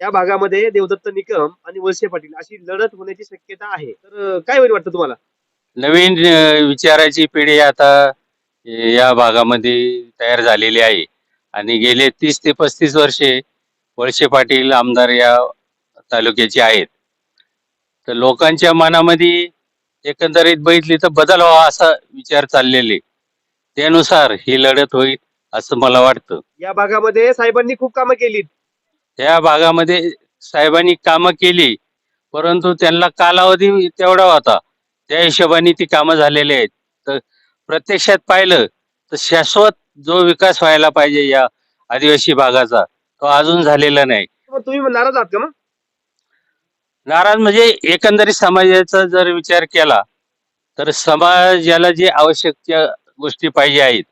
या भागामध्ये देवदत्त निकम आणि वळसे पाटील अशी लढत होण्याची शक्यता आहे. तर अं, काय होईल वाटतं तुम्हाला? नवीन अ, विचाराची पिढी आता या भागामध्ये तयार झालेली आहे. आणि गेले तीस ते पस्तीस वर्षे वळसे पाटील आमदार या तालुक्याचे आहेत. तर लोकांच्या मनामध्ये एकंदरीत बघितली तर बदल व्हावा असा विचार चाललेले. त्यानुसार ही लढत होईल असं मला वाटतं. या भागामध्ये साहेबांनी खूप कामं केलीत. या भागामध्ये साहेबांनी कामं केली परंतु त्यांना कालावधी तेवढा होता. त्या हिशोबाने ती कामं झालेली आहेत. तर प्रत्यक्षात पाहिलं तर शाश्वत जो विकास व्हायला पाहिजे या आदिवासी भागाचा तो अजून झालेला नाही. मग तुम्ही नाराज आहात का मग? नाराज म्हणजे एकंदरीत समाजाचा जर विचार केला तर समाजाला जे आवश्यक त्या गोष्टी पाहिजे आहेत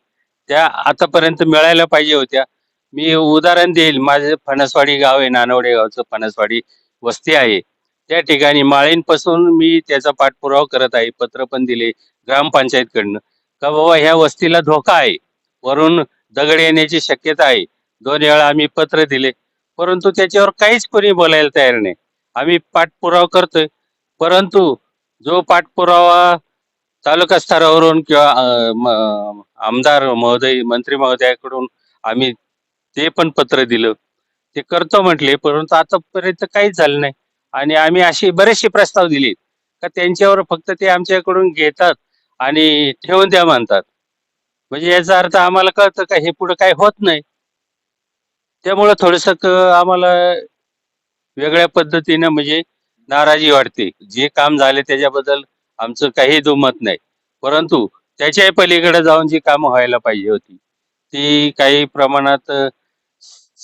त्या आतापर्यंत मिळायला पाहिजे होत्या. मी उदाहरण देईल. माझे फणसवाडी गाव आहे नानवडे गावचं फणसवाडी वस्ती आहे. त्या ठिकाणी माळींपासून मी त्याचा पाठपुरावा करत आहे. पत्र पण दिले ग्रामपंचायतकडनं. का बाबा ह्या वस्तीला धोका आहे. वरून दगड येण्याची शक्यता आहे. दोन वेळा आम्ही पत्र दिले. परंतु त्याच्यावर काहीच कोणी बोलायला तयार नाही. आम्ही पाठपुरावा करतोय. परंतु जो पाठपुरावा तालुका स्तरावरून किंवा आमदार महोदय मंत्री महोदयाकडून आम्ही ते पण पत्र दिलं. ते करतो म्हटले परंतु आतापर्यंत काहीच झालं नाही. आणि आम्ही अशी बरेचसे प्रस्ताव दिले का त्यांच्यावर फक्त ते आमच्याकडून घेतात आणि ठेवून द्या म्हणतात. म्हणजे याचा अर्थ आम्हाला कळतं का हे पुढे काही होत नाही. त्यामुळं थोडस आम्हाला वेगळ्या पद्धतीनं म्हणजे नाराजी वाटते. जे काम झाले त्याच्याबद्दल आमचं काही दुमत नाही. परंतु त्याच्याही पलीकडे जाऊन जी कामं व्हायला पाहिजे होती ती काही प्रमाणात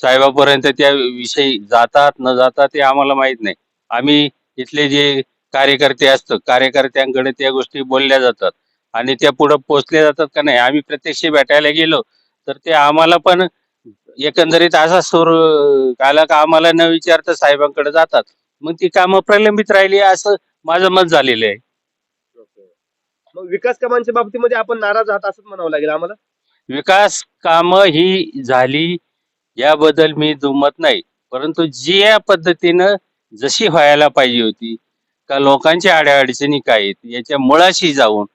साहेबापर्यंत त्या विषयी जातात न जातात ते आम्हाला माहीत नाही. आम्ही इथले जे कार्यकर्ते असतात कार्यकर्त्यांकडे त्या गोष्टी बोलल्या जातात. आणि त्या पुढे पोचल्या जातात का नाही आम्ही प्रत्यक्ष भेटायला गेलो तर ते आम्हाला पण एकंदरीत असा सूर आला का आम्हाला न विचारता साहेबांकडे जातात. मग ती कामं प्रलंबित राहिली असं माझं मत झालेलं आहे. मग विकास कामांच्या बाबतीमध्ये आपण नाराज आहात असंच म्हणावं लागेल आम्हाला? विकास कामं ही झाली याबद्दल मी दुमत नाही. परंतु जी या पद्धतीनं जशी व्हायला पाहिजे होती का लोकांच्या अडचणी काय आहेत याच्या मुळाशी जाऊन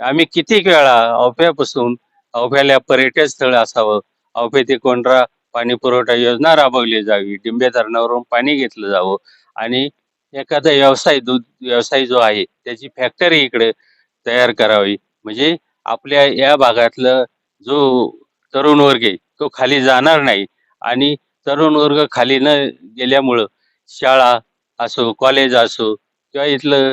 आम्ही कितीक वेळा अवफ्यापासून अवफ्याला पर्यटन स्थळ असावं अवफे ते कोंढरा पाणी पुरवठा योजना राबवली जावी डिंबे धरणावरून पाणी घेतलं जावं आणि एखादा व्यवसाय दूध व्यवसाय जो आहे त्याची फॅक्टरी इकडे तयार करावी. म्हणजे आपल्या या भागातलं जो तरुण वर्ग आहे तो खाली जाणार नाही. आणि तरुण वर्ग खाली न गेल्यामुळं शाळा असो कॉलेज असो किंवा इथलं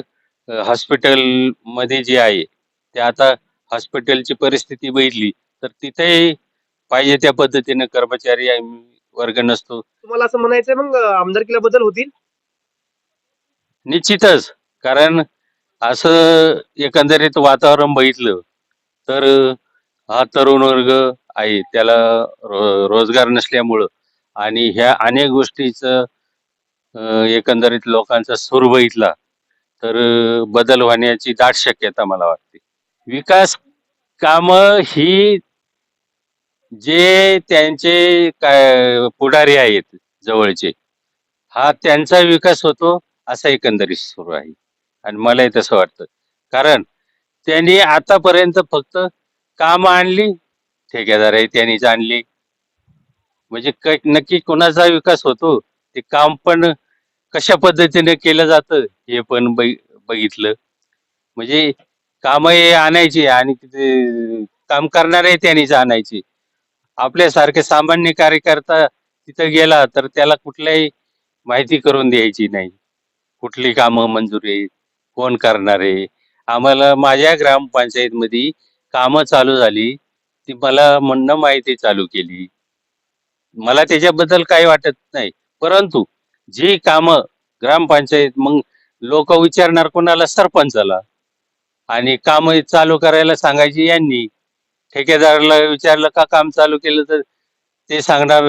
हॉस्पिटलमध्ये जे आहे ते आता हॉस्पिटलची परिस्थिती बघितली तर तिथेही पाहिजे त्या पद्धतीनं कर्मचारी वर्ग नसतो. तुम्हाला असं म्हणायचंय मग आमदारकीला बदल होतील? निश्चितच कारण असं एकंदरीत वातावरण बघितलं तर हा तरुण वर्ग आहे त्याला रो रोजगार नसल्यामुळं. आणि ह्या अनेक गोष्टीचं एकंदरीत लोकांचा सूर बघितला तर बदल होण्याची दाट शक्यता मला वाटते. विकास काम ही जे त्यांचे काय पुढारी आहेत जवळचे हा त्यांचा विकास होतो असा एकंदरीत सुरू आहे. आणि मलाही तसं वाटतं. कारण त्यांनी आतापर्यंत फक्त काम आणली ठेकेदार आहे त्यांनीच आणली म्हणजे नक्की कोणाचा विकास होतो ते काम पण कशा पद्धतीने केलं जातं हे पण बघ- बघितलं. म्हणजे काम हे आणायची आणि तिथे काम करणारे त्यांनीच आणायचे आपल्यासारखे सामान्य कार्यकर्ता तिथं गेला तर त्याला कुठल्याही माहिती करून द्यायची नाही. कुठली कामं मंजूर आहे कोण करणार आहे? आम्हाला माझ्या ग्रामपंचायत मध्ये कामं चालू झाली. ती मला म्हणणं माहिती चालू केली. मला त्याच्याबद्दल काही वाटत नाही. परंतु जी कामं ग्रामपंचायत मग लोक विचारणार कोणाला सरपंचाला? आणि काम चालू करायला सांगायची यांनी. ठेकेदाराला विचारलं का काम चालू केलं? तर ते सांगणार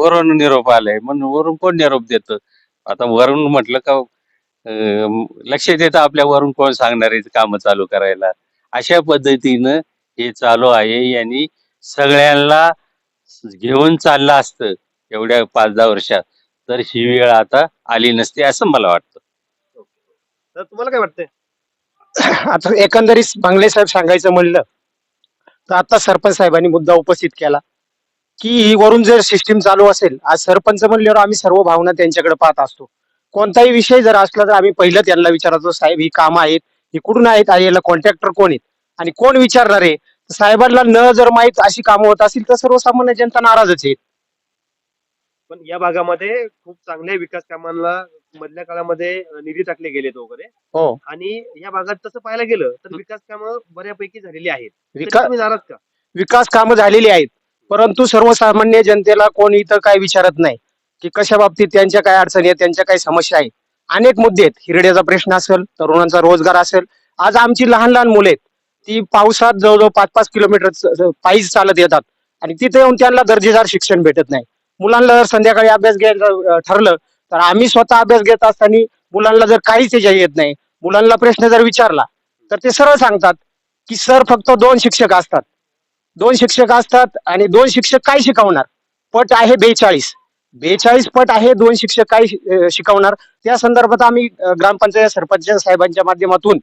वरून निरोप आलाय. म्हणून वरून कोण निरोप देतं? आता वरून म्हटलं का लक्ष देतं आपल्या वरून कोण सांगणार आहे काम चालू करायला? अशा पद्धतीनं हे चालू आहे. यांनी सगळ्यांना घेऊन चाललं असतं एवढ्या पाच दहा वर्षात. तर ही वेळ आता आली नसते असं मला वाटतं. तर तुम्हाला काय वाटतंय? आता एकंदरीत बांगले साहेब सांगायचं म्हणलं तर आता सरपंच साहेबांनी मुद्दा उपस्थित केला की ही वरून जर सिस्टीम चालू असेल आज सरपंच म्हणल्यावर आम्ही सर्व भावना त्यांच्याकडे पाहत असतो. कोणताही विषय जर असला तर आम्ही पहिलं त्यांना विचारतो साहेब ही कामं आहेत ही कुठून आहेत आणि याला कॉन्ट्रॅक्टर कोण आहेत? आणि कोण विचारणार आहे? साहेबांना न जर माहीत अशी कामं होत असतील तर सर्वसामान्य जनता नाराजच आहे. पण या भागामध्ये खूप चांगल्या विकास कामांना मधल्या काळामध्ये निधी टाकले गेलेत वगैरे. हो. आणि या भागात तसं पाहायला गेलं तर विकास कामं बऱ्यापैकी झालेली आहेत. तरी विकास तुम्ही नाराज का? विकास कामं झालेली आहेत परंतु सर्वसामान्य जनतेला कोण इथं काय विचारत नाही की कशा बाबतीत त्यांच्या काय अडचणी आहेत त्यांच्या काय समस्या आहेत. अनेक मुद्दे आहेत. हिरड्याचा प्रश्न असेल तरुणांचा रोजगार असेल. आज आमची लहान लहान मुले आहेत. ती पावसात जवळजवळ पाच पाच किलोमीटर पायी चालत येतात. आणि तिथे येऊन त्यांना दर्जेदार शिक्षण भेटत नाही. मुलांना जर संध्याकाळी अभ्यास घ्यायचं ठरलं तर आम्ही स्वतः अभ्यास घेत असताना मुलांना जर काहीच त्याच्या येत नाही मुलांना प्रश्न जर विचारला तर ते सरळ सांगतात की सर फक्त दोन शिक्षक असतात. दोन शिक्षक असतात आणि दोन शिक्षक काय शिकवणार? पट आहे बेचाळीस. बेचाळीस पट आहे दोन शिक्षक काय शिकवणार? त्या संदर्भात आम्ही ग्रामपंचायत सरपंच साहेबांच्या माध्यमातून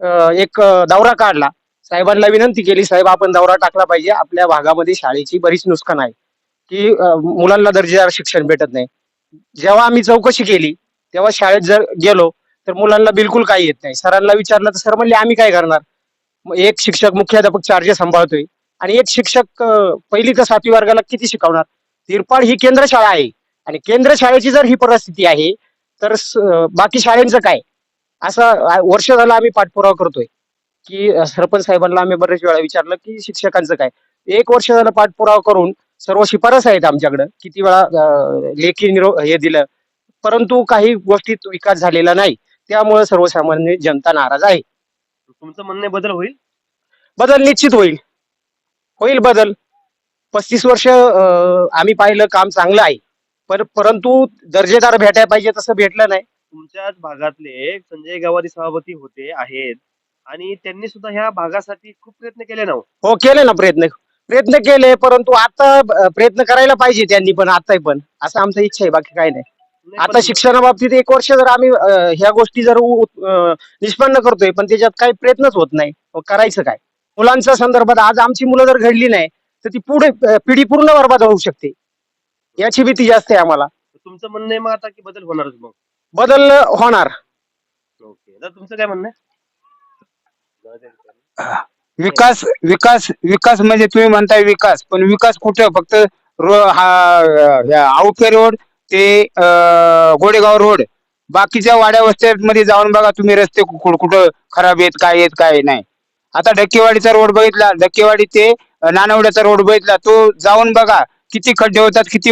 एक दौरा काढला. साहेबांना विनंती केली साहेब आपण दौरा टाकला पाहिजे. आपल्या भागामध्ये शाळेची बरीच नुकसान आहे की मुलांना दर्जेदार शिक्षण भेटत नाही. जेव्हा आम्ही चौकशी केली तेव्हा शाळेत जर गेलो तर मुलांना बिलकुल काही येत नाही. सरांना विचारलं तर सर म्हणले आम्ही काय करणार? मग एक शिक्षक मुख्याध्यापक चार्ज सांभाळतोय. आणि एक शिक्षक पहिली तर सातवी वर्गाला किती शिकवणार? तिरपाड ही केंद्र शाळा आहे. आणि केंद्र शाळेची जर ही परिस्थिती आहे तर बाकी शाळेंचं काय? असं वर्ष झालं आम्ही पाठपुरावा करतोय. की सरपंच साहेबांना आम्ही बरेच वेळा विचारलं की शिक्षकांचं काय? एक वर्ष झालं पाठपुरावा करून सर्व शिफारस आहेत आमच्याकडं. किती वेळा लेखी निरो हे दिलं. परंतु काही गोष्टीत विकास झालेला नाही. त्यामुळे सर्वसामान्य जनता नाराज आहे. तुमचं म्हणणे बदल होईल? बदल निश्चित होईल. होईल बदल. पस्तीस वर्ष आम्ही पाहिलं काम चांगलं आहे. पर परंतु दर्जेदार भेटायला पाहिजे तसं भेटलं नाही. तुमच्याच भागातले संजय गावारी सभापती होते आहेत. आणि त्यांनी सुद्धा ह्या भागासाठी खूप प्रयत्न केले ना हो. हो केले ना प्रयत्न. प्रयत्न केले परंतु आता अं, प्रयत्न करायला पाहिजे त्यांनी पण आताही पण. असं आमचं इच्छा आहे बाकी काही नाही. नाही, आता पण शिक्षणाबाबतीत एक वर्ष जर आम्ही अं, ह्या गोष्टी जर उ- अं, निष्पन्न करतोय पण त्याच्यात काही प्रयत्नच होत नाही. मग करायचं काय? मुलांच्या संदर्भात आज आमची मुलं जर घडली नाही तर ती पुढे अं, पिढी पूर्ण बरबाद होऊ शकते. याची भीती जास्त आहे आम्हाला. तुमचं म्हणणं आहे मग आता की बदल होणारच मग? बदल होणार. ओके. तुमचं काय म्हणणं आहे? विकास विकास विकास म्हणजे तुम्ही म्हणताय विकास पण विकास कुठं? फक्त रो हा आउटके रोड ते अं, गोडेगाव रोड. बाकीच्या वाड्या वस्त्यांमध्ये जाऊन बघा तुम्ही रस्ते कु- कुठं खराब आहेत काय आहेत काय नाही. आता ढक्केवाडीचा रोड बघितला ढक्केवाडी ते अं, नानवड्याचा रोड बघितला तो जाऊन बघा किती खड्डे होतात किती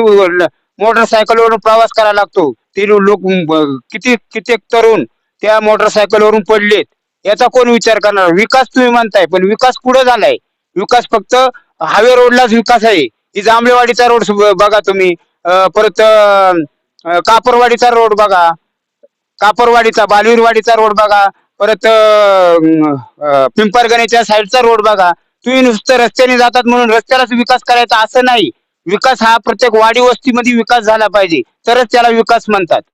मोटरसायकलवरून प्रवास करावा लागतो. ते लोक ब- किती कित्येक तरुण त्या मोटरसायकलवरून पडलेत याचा कोण विचार करणार? विकास तुम्ही म्हणताय पण विकास पुढे झालाय. विकास फक्त हायवे रोडलाच विकास आहे. ही जांभळेवाडीचा रोड बघा तुम्ही. परत कापरवाडीचा रोड बघा. कापरवाडीचा बालवीरवाडीचा रोड बघा. परत पिंपरगणेच्या साईडचा रोड बघा. तुम्ही नुसतं रस्त्याने जातात म्हणून रस्त्यालाच विकास करायचा असं नाही. विकास हा प्रत्येक वाडी वस्तीमध्ये विकास झाला पाहिजे. तरच त्याला विकास म्हणतात.